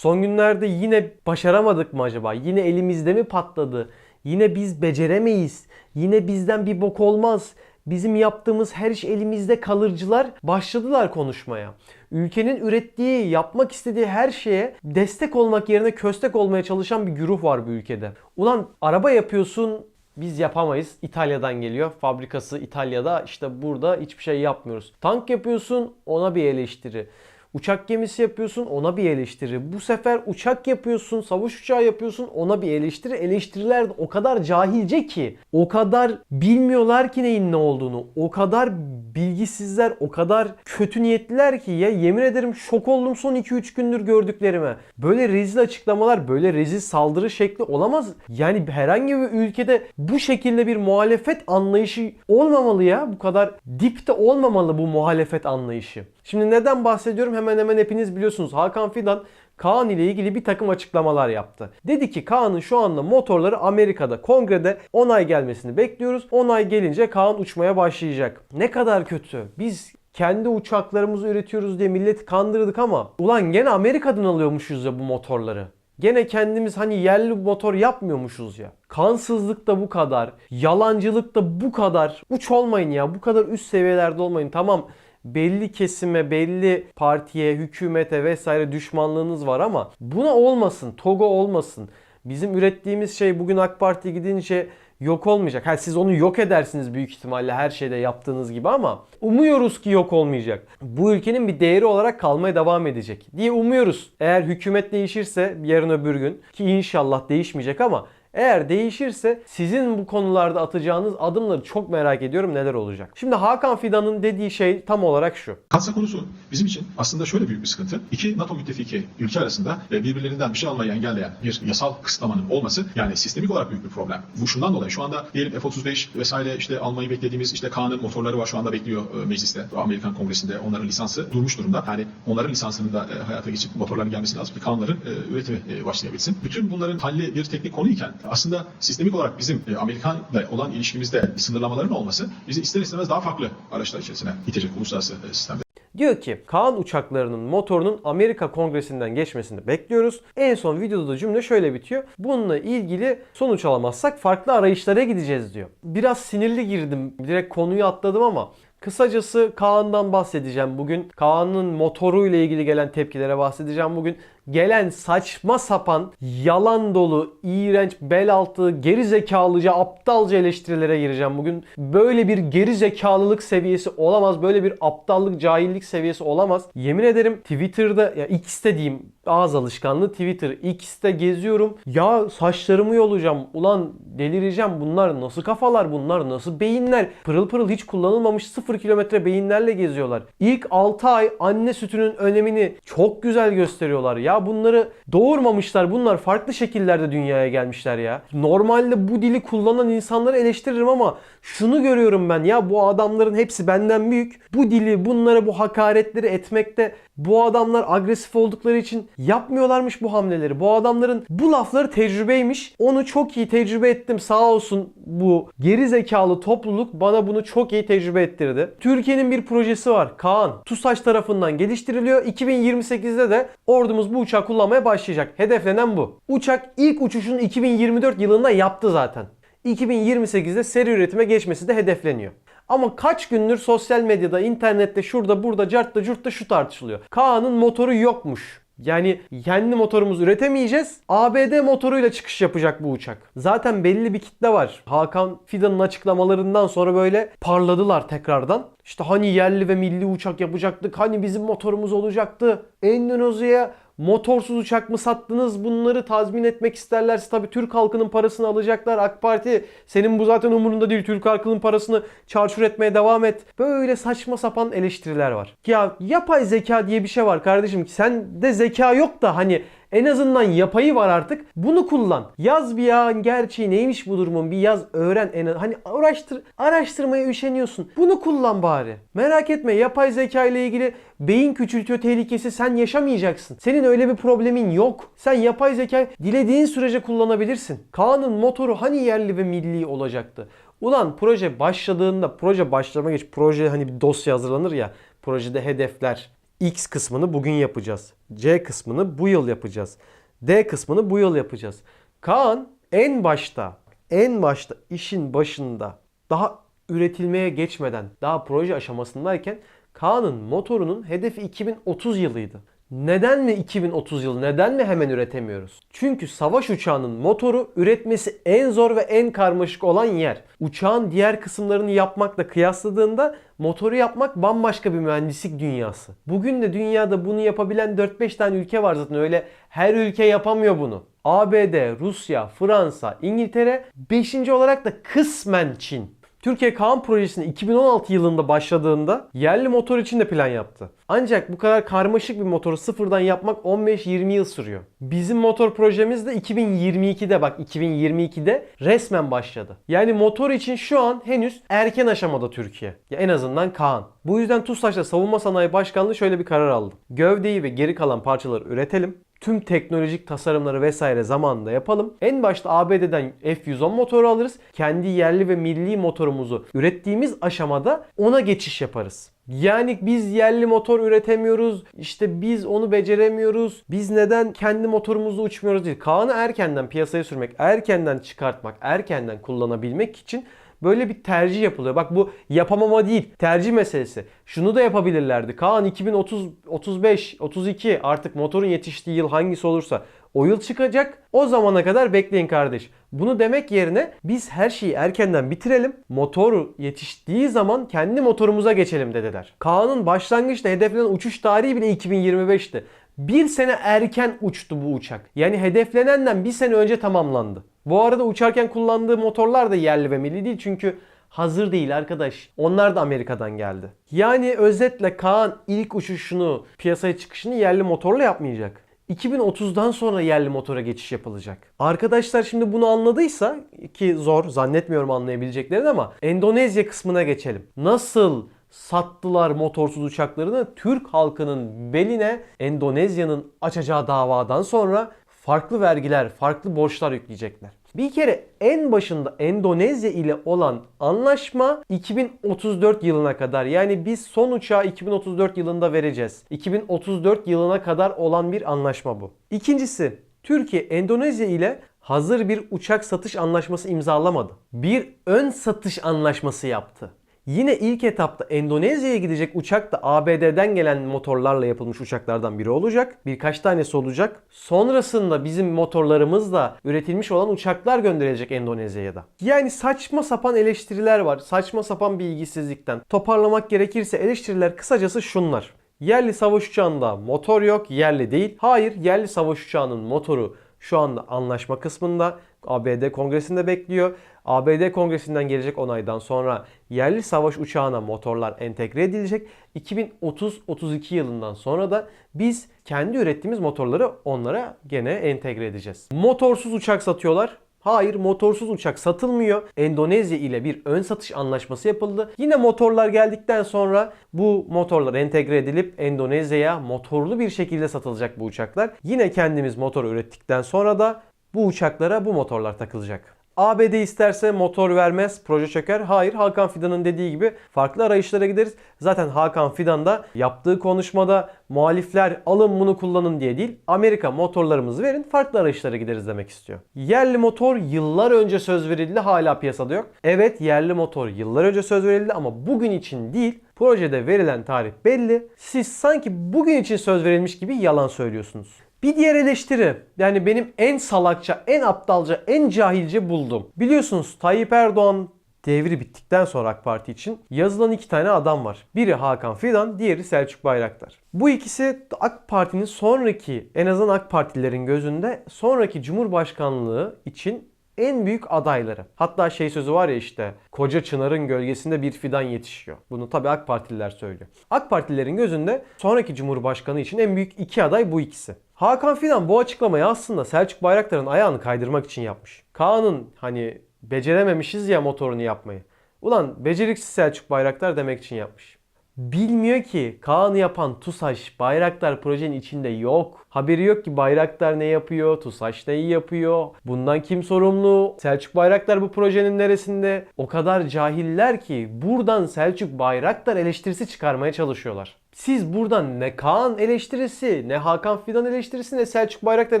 Son günlerde yine başaramadık mı acaba? Yine elimizde mi patladı? Yine biz beceremeyiz. Yine bizden bir bok olmaz. Bizim yaptığımız her iş elimizde kalırcılar başladılar konuşmaya. Ülkenin ürettiği, yapmak istediği her şeye destek olmak yerine köstek olmaya çalışan bir güruh var bu ülkede. Ulan araba yapıyorsun, biz yapamayız. İtalya'dan geliyor. Fabrikası İtalya'da. İşte burada hiçbir şey yapmıyoruz. Tank yapıyorsun ona bir eleştiri. Uçak gemisi yapıyorsun ona bir eleştiri. Bu sefer uçak yapıyorsun, savaş uçağı yapıyorsun ona bir eleştiri. Eleştiriler o kadar cahilce ki, o kadar bilmiyorlar ki neyin ne olduğunu. O kadar bilgisizler, o kadar kötü niyetliler ki ya yemin ederim şok oldum son 2-3 gündür gördüklerime. Böyle rezil açıklamalar, böyle rezil saldırı şekli olamaz. Yani herhangi bir ülkede bu şekilde bir muhalefet anlayışı olmamalı ya. Bu kadar dipte olmamalı bu muhalefet anlayışı. Şimdi neden bahsediyorum hemen hemen hepiniz biliyorsunuz. Hakan Fidan Kaan ile ilgili bir takım açıklamalar yaptı. Dedi ki Kaan'ın şu anda motorları Amerika'da kongrede onay gelmesini bekliyoruz. Onay gelince Kaan uçmaya başlayacak. Ne kadar kötü. Biz kendi uçaklarımızı üretiyoruz diye milleti kandırdık ama ulan gene Amerika'dan alıyormuşuz ya bu motorları. Gene kendimiz hani yerli motor yapmıyormuşuz ya. Kansızlık da bu kadar. Yalancılık da bu kadar. Uç olmayın ya. Bu kadar üst seviyelerde olmayın. Tamam belli kesime, belli partiye, hükümete vesaire düşmanlığınız var ama buna olmasın, TOGO olmasın. Bizim ürettiğimiz şey bugün AK Parti gidince yok olmayacak. Ha, siz onu yok edersiniz büyük ihtimalle her şeyde yaptığınız gibi ama umuyoruz ki yok olmayacak. Bu ülkenin bir değeri olarak kalmaya devam edecek diye umuyoruz. Eğer hükümet değişirse yarın öbür gün ki inşallah değişmeyecek ama eğer değişirse sizin bu konularda atacağınız adımları çok merak ediyorum neler olacak. Şimdi Hakan Fidan'ın dediği şey tam olarak şu. Katsa konusu bizim için aslında şöyle büyük bir sıkıntı. İki NATO müttefiki ülke arasında e, birbirlerinden bir şey almayı engelleyen bir yasal kısıtlamanın olması yani sistemik olarak büyük bir problem. Bu şundan dolayı şu anda diyelim F-35 vesaire işte almayı beklediğimiz işte Kaan'ın motorları var şu anda bekliyor e, mecliste. Amerikan Kongresi'nde onların lisansı durmuş durumda. Yani onların lisansının da e, hayata geçip motorların gelmesi lazım ki Kaan'ların üretimi başlayabilsin. Bütün bunların halli bir teknik konu iken aslında sistemik olarak bizim e, Amerikan'la olan ilişkimizde sınırlamaların olması bizi ister istemez daha farklı araçlar içerisine itecek uluslararası e, sistemde. Diyor ki Kaan uçaklarının motorunun Amerika Kongresi'nden geçmesini bekliyoruz. En son videoda da cümle şöyle bitiyor. Bununla ilgili sonuç alamazsak farklı arayışlara gideceğiz diyor. Biraz sinirli girdim. Direkt konuyu atladım ama Kısacası Kaan'dan bahsedeceğim bugün. Kaan'ın motoruyla ilgili gelen tepkilere bahsedeceğim bugün. Gelen saçma sapan, yalan dolu, iğrenç, bel altı, geri zekalıca, aptalca eleştirilere gireceğim bugün. Böyle bir geri zekalılık seviyesi olamaz. Böyle bir aptallık, cahillik seviyesi olamaz. Yemin ederim Twitter'da, ya X'te diyeyim, ağız alışkanlığı Twitter. X'te geziyorum. Ya saçlarımı yolacağım. Ulan delireceğim. Bunlar nasıl kafalar? Bunlar nasıl beyinler? Pırıl pırıl hiç kullanılmamış 0 kilometre beyinlerle geziyorlar. İlk 6 ay anne sütünün önemini çok güzel gösteriyorlar. Ya bunları doğurmamışlar. Bunlar farklı şekillerde dünyaya gelmişler ya. Normalde bu dili kullanan insanları eleştiririm ama şunu görüyorum ben ya bu adamların hepsi benden büyük. Bu dili, bunlara bu hakaretleri etmekte bu adamlar agresif oldukları için yapmıyorlarmış bu hamleleri. Bu adamların bu lafları tecrübeymiş. Onu çok iyi tecrübe ettim. Sağ olsun bu geri zekalı topluluk bana bunu çok iyi tecrübe ettirdi. Türkiye'nin bir projesi var. Kaan. TUSAŞ tarafından geliştiriliyor. 2028'de de ordumuz bu uçağı kullanmaya başlayacak. Hedeflenen bu. Uçak ilk uçuşunu 2024 yılında yaptı zaten. 2028'de seri üretime geçmesi de hedefleniyor. Ama kaç gündür sosyal medyada, internette, şurada, burada, cartta, curtta şu tartışılıyor. Kaan'ın motoru yokmuş. Yani kendi motorumuzu üretemeyeceğiz. ABD motoruyla çıkış yapacak bu uçak. Zaten belli bir kitle var. Hakan Fidan'ın açıklamalarından sonra böyle parladılar tekrardan. İşte hani yerli ve milli uçak yapacaktık. Hani bizim motorumuz olacaktı. Endonezya'ya motorsuz uçak mı sattınız? Bunları tazmin etmek isterlerse tabii Türk halkının parasını alacaklar. AK Parti senin bu zaten umurunda değil. Türk halkının parasını çarçur etmeye devam et. Böyle saçma sapan eleştiriler var. Ya yapay zeka diye bir şey var kardeşim. Sende zeka yok da hani en azından yapayı var artık. Bunu kullan. Yaz bir ya gerçeği neymiş bu durumun bir yaz öğren. En hani araştır araştırmaya üşeniyorsun. Bunu kullan bari. Merak etme yapay zeka ile ilgili beyin küçültüyor tehlikesi sen yaşamayacaksın. Senin öyle bir problemin yok. Sen yapay zeka dilediğin sürece kullanabilirsin. Kaan'ın motoru hani yerli ve milli olacaktı. Ulan proje başladığında proje başlama geç proje hani bir dosya hazırlanır ya projede hedefler X kısmını bugün yapacağız. C kısmını bu yıl yapacağız. D kısmını bu yıl yapacağız. Kaan en başta, en başta işin başında daha üretilmeye geçmeden, daha proje aşamasındayken Kaan'ın motorunun hedefi 2030 yılıydı. Neden mi 2030 yılı? Neden mi hemen üretemiyoruz? Çünkü savaş uçağının motoru üretmesi en zor ve en karmaşık olan yer. Uçağın diğer kısımlarını yapmakla kıyasladığında motoru yapmak bambaşka bir mühendislik dünyası. Bugün de dünyada bunu yapabilen 4-5 tane ülke var zaten öyle her ülke yapamıyor bunu. ABD, Rusya, Fransa, İngiltere 5. olarak da kısmen Çin. Türkiye Kaan projesini 2016 yılında başladığında yerli motor için de plan yaptı. Ancak bu kadar karmaşık bir motoru sıfırdan yapmak 15-20 yıl sürüyor. Bizim motor projemiz de 2022'de bak 2022'de resmen başladı. Yani motor için şu an henüz erken aşamada Türkiye. Ya en azından Kaan. Bu yüzden TUSAŞ'ta Savunma Sanayi Başkanlığı şöyle bir karar aldı. Gövdeyi ve geri kalan parçaları üretelim tüm teknolojik tasarımları vesaire zamanında yapalım. En başta ABD'den F110 motoru alırız. Kendi yerli ve milli motorumuzu ürettiğimiz aşamada ona geçiş yaparız. Yani biz yerli motor üretemiyoruz. İşte biz onu beceremiyoruz. Biz neden kendi motorumuzla uçmuyoruz değil. Kaan'ı erkenden piyasaya sürmek, erkenden çıkartmak, erkenden kullanabilmek için Böyle bir tercih yapılıyor. Bak bu yapamama değil, tercih meselesi. Şunu da yapabilirlerdi. Kaan 2030, 35, 32 artık motorun yetiştiği yıl hangisi olursa o yıl çıkacak. O zamana kadar bekleyin kardeş. Bunu demek yerine biz her şeyi erkenden bitirelim. Motoru yetiştiği zaman kendi motorumuza geçelim dediler. Kaan'ın başlangıçta hedeflenen uçuş tarihi bile 2025'ti. Bir sene erken uçtu bu uçak. Yani hedeflenenden bir sene önce tamamlandı. Bu arada uçarken kullandığı motorlar da yerli ve milli değil çünkü hazır değil arkadaş. Onlar da Amerika'dan geldi. Yani özetle Kaan ilk uçuşunu, piyasaya çıkışını yerli motorla yapmayacak. 2030'dan sonra yerli motora geçiş yapılacak. Arkadaşlar şimdi bunu anladıysa ki zor zannetmiyorum anlayabileceklerini ama Endonezya kısmına geçelim. Nasıl sattılar motorsuz uçaklarını Türk halkının beline Endonezya'nın açacağı davadan sonra farklı vergiler, farklı borçlar yükleyecekler. Bir kere en başında Endonezya ile olan anlaşma 2034 yılına kadar. Yani biz son uçağı 2034 yılında vereceğiz. 2034 yılına kadar olan bir anlaşma bu. İkincisi Türkiye Endonezya ile hazır bir uçak satış anlaşması imzalamadı. Bir ön satış anlaşması yaptı. Yine ilk etapta Endonezya'ya gidecek uçak da ABD'den gelen motorlarla yapılmış uçaklardan biri olacak. Birkaç tanesi olacak. Sonrasında bizim motorlarımızla üretilmiş olan uçaklar gönderilecek Endonezya'ya da. Yani saçma sapan eleştiriler var. Saçma sapan bilgisizlikten. Toparlamak gerekirse eleştiriler kısacası şunlar. Yerli savaş uçağında motor yok, yerli değil. Hayır, yerli savaş uçağının motoru şu anda anlaşma kısmında ABD kongresinde bekliyor. ABD kongresinden gelecek onaydan sonra yerli savaş uçağına motorlar entegre edilecek. 2030-32 yılından sonra da biz kendi ürettiğimiz motorları onlara gene entegre edeceğiz. Motorsuz uçak satıyorlar. Hayır motorsuz uçak satılmıyor. Endonezya ile bir ön satış anlaşması yapıldı. Yine motorlar geldikten sonra bu motorlar entegre edilip Endonezya'ya motorlu bir şekilde satılacak bu uçaklar. Yine kendimiz motor ürettikten sonra da bu uçaklara bu motorlar takılacak. ABD isterse motor vermez, proje çöker. Hayır, Hakan Fidan'ın dediği gibi farklı arayışlara gideriz. Zaten Hakan Fidan da yaptığı konuşmada muhalifler alın bunu kullanın diye değil, Amerika motorlarımızı verin, farklı arayışlara gideriz demek istiyor. Yerli motor yıllar önce söz verildi, hala piyasada yok. Evet, yerli motor yıllar önce söz verildi ama bugün için değil, projede verilen tarih belli. Siz sanki bugün için söz verilmiş gibi yalan söylüyorsunuz. Bir diğer eleştiri yani benim en salakça, en aptalca, en cahilce buldum. Biliyorsunuz Tayyip Erdoğan devri bittikten sonra AK Parti için yazılan iki tane adam var. Biri Hakan Fidan, diğeri Selçuk Bayraktar. Bu ikisi AK Parti'nin sonraki, en azından AK Partililerin gözünde sonraki Cumhurbaşkanlığı için en büyük adayları. Hatta şey sözü var ya işte koca çınarın gölgesinde bir fidan yetişiyor. Bunu tabii AK Partililer söylüyor. AK Partililerin gözünde sonraki Cumhurbaşkanı için en büyük iki aday bu ikisi. Hakan Fidan bu açıklamayı aslında Selçuk Bayraktar'ın ayağını kaydırmak için yapmış. Kaan'ın hani becerememişiz ya motorunu yapmayı. Ulan beceriksiz Selçuk Bayraktar demek için yapmış. Bilmiyor ki Kaan'ı yapan TUSAŞ Bayraktar projenin içinde yok. Haberi yok ki Bayraktar ne yapıyor, TUSAŞ neyi yapıyor, bundan kim sorumlu, Selçuk Bayraktar bu projenin neresinde? O kadar cahiller ki buradan Selçuk Bayraktar eleştirisi çıkarmaya çalışıyorlar. Siz buradan ne Kaan eleştirisi, ne Hakan Fidan eleştirisi, ne Selçuk Bayraktar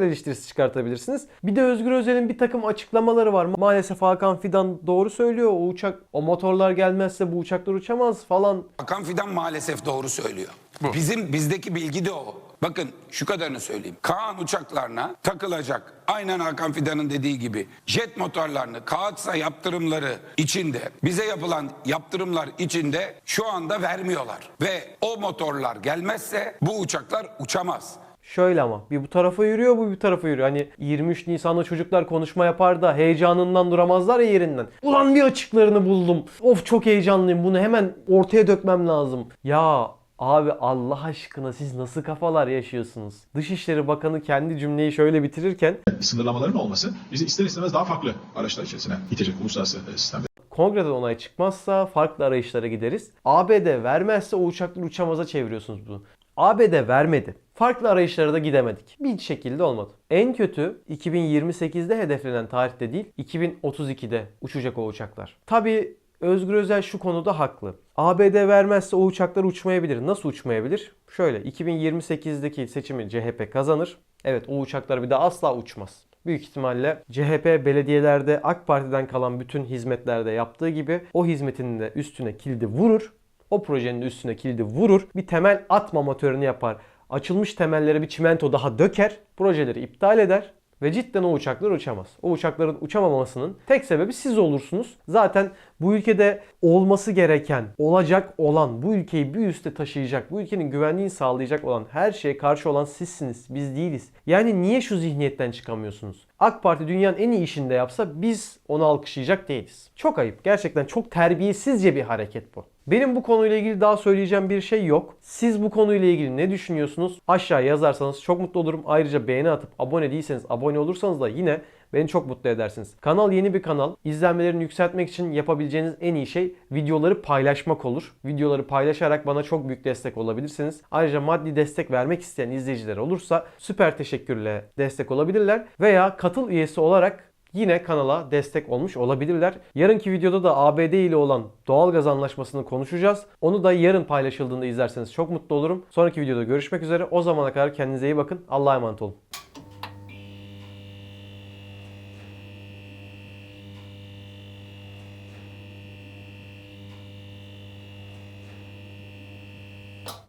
eleştirisi çıkartabilirsiniz. Bir de Özgür Özel'in bir takım açıklamaları var. Maalesef Hakan Fidan doğru söylüyor. O uçak, o motorlar gelmezse bu uçaklar uçamaz falan. Hakan Fidan maalesef doğru söylüyor. Bizim bizdeki bilgi de o. Bakın şu kadarını söyleyeyim. Kaan uçaklarına takılacak aynen Hakan Fidan'ın dediği gibi jet motorlarını kağıtsa yaptırımları içinde bize yapılan yaptırımlar içinde şu anda vermiyorlar. Ve o motorlar gelmezse bu uçaklar uçamaz. Şöyle ama bir bu tarafa yürüyor bu bir tarafa yürüyor. Hani 23 Nisan'da çocuklar konuşma yapar da heyecanından duramazlar ya yerinden. Ulan bir açıklarını buldum. Of çok heyecanlıyım bunu hemen ortaya dökmem lazım. Ya abi Allah aşkına siz nasıl kafalar yaşıyorsunuz? Dışişleri Bakanı kendi cümleyi şöyle bitirirken Sınırlamaların olması bizi ister istemez daha farklı araçlar içerisine itecek uluslararası e, sistemde. kongreden onay çıkmazsa farklı arayışlara gideriz. ABD vermezse o uçakları uçamaza çeviriyorsunuz bunu. ABD vermedi. Farklı arayışlara da gidemedik. Bir şekilde olmadı. En kötü 2028'de hedeflenen tarihte değil 2032'de uçacak o uçaklar. Tabi Özgür Özel şu konuda haklı. ABD vermezse o uçaklar uçmayabilir. Nasıl uçmayabilir? Şöyle 2028'deki seçimi CHP kazanır. Evet o uçaklar bir daha asla uçmaz. Büyük ihtimalle CHP belediyelerde AK Parti'den kalan bütün hizmetlerde yaptığı gibi o hizmetin de üstüne kilidi vurur. O projenin de üstüne kilidi vurur. Bir temel atma amatörünü yapar. Açılmış temellere bir çimento daha döker. Projeleri iptal eder. Ve cidden o uçaklar uçamaz. O uçakların uçamamasının tek sebebi siz olursunuz. Zaten bu ülkede olması gereken, olacak olan, bu ülkeyi bir üste taşıyacak, bu ülkenin güvenliğini sağlayacak olan her şeye karşı olan sizsiniz. Biz değiliz. Yani niye şu zihniyetten çıkamıyorsunuz? AK Parti dünyanın en iyi işinde yapsa biz onu alkışlayacak değiliz. Çok ayıp. Gerçekten çok terbiyesizce bir hareket bu. Benim bu konuyla ilgili daha söyleyeceğim bir şey yok. Siz bu konuyla ilgili ne düşünüyorsunuz? Aşağıya yazarsanız çok mutlu olurum. Ayrıca beğeni atıp abone değilseniz abone olursanız da yine beni çok mutlu edersiniz. Kanal yeni bir kanal. İzlenmelerini yükseltmek için yapabileceğiniz en iyi şey videoları paylaşmak olur. Videoları paylaşarak bana çok büyük destek olabilirsiniz. Ayrıca maddi destek vermek isteyen izleyiciler olursa süper teşekkürle destek olabilirler. Veya katıl üyesi olarak yine kanala destek olmuş olabilirler. Yarınki videoda da ABD ile olan doğalgaz anlaşmasını konuşacağız. Onu da yarın paylaşıldığında izlerseniz çok mutlu olurum. Sonraki videoda görüşmek üzere. O zamana kadar kendinize iyi bakın. Allah'a emanet olun.